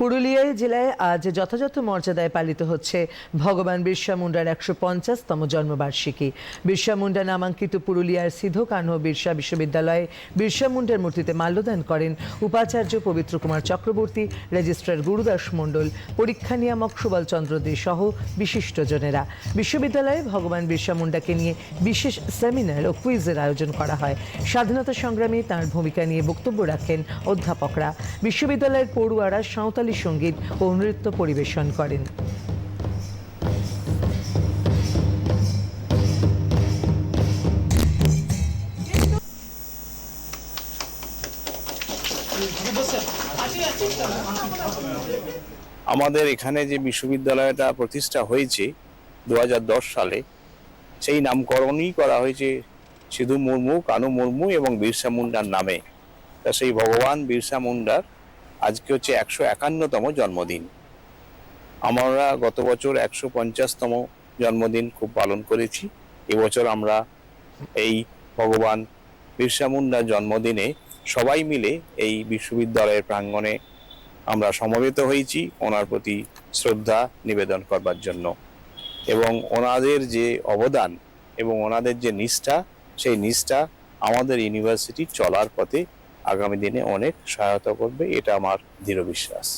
পুরুলিয়া জেলায় আজ যথাযথ মর্যাদায় পালিত হচ্ছে ভগবান বিরসা মুন্ডার একশো পঞ্চাশতম জন্মবার্ষিকী। বিরসা মুন্ডা নামাঙ্কিত পুরুলিয়ার সিধু কানহ বিরসা বিশ্ববিদ্যালয়ে বিরসা মুন্ডার মূর্তিতে মাল্যদান করেন উপাচার্য পবিত্র কুমার চক্রবর্তী, রেজিস্ট্রার গুরুদাস মণ্ডল, পরীক্ষা নিয়ামক সুবল চন্দ্র দে সহ বিশিষ্টজনেরা। বিশ্ববিদ্যালয়ে ভগবান বিরসা মুন্ডাকে নিয়ে বিশেষ সেমিনার ও কুইজের আয়োজন করা হয়। স্বাধীনতা সংগ্রামে তাঁর ভূমিকা নিয়ে বক্তব্য রাখেন অধ্যাপকরা। বিশ্ববিদ্যালয়ের পড়ুয়ারা সাঁওতালি সংগীত ও নৃত্য পরিবেশন করেন। আমাদের এখানে যে বিশ্ববিদ্যালয়টা প্রতিষ্ঠা হয়েছে দু হাজার দশ সালে, সেই নামকরণই করা হয়েছে সিধু মুর্মু, কানু মুর্মু এবং বিরসা মুন্ডার নামে। তা সেই ভগবান বিরসা মুন্ডার আজকে হচ্ছে একশো একান্নতম জন্মদিন। আমরা গত বছর একশো পঞ্চাশতম জন্মদিন খুব পালন করেছি। এবছর আমরা এই ভগবান বিরসা মুন্ডার জন্মদিনে সবাই মিলে এই বিশ্ববিদ্যালয়ের প্রাঙ্গণে আমরা সমবেত হয়েছি ওনার প্রতি শ্রদ্ধা নিবেদন করবার জন্য। এবং ওনাদের যে অবদান এবং ওনাদের যে নিষ্ঠা, সেই নিষ্ঠা আমাদের ইউনিভার্সিটি চলার পথে আগামী দিনে অনেক সহায়তা করবে এটা আমার দৃঢ় বিশ্বাস।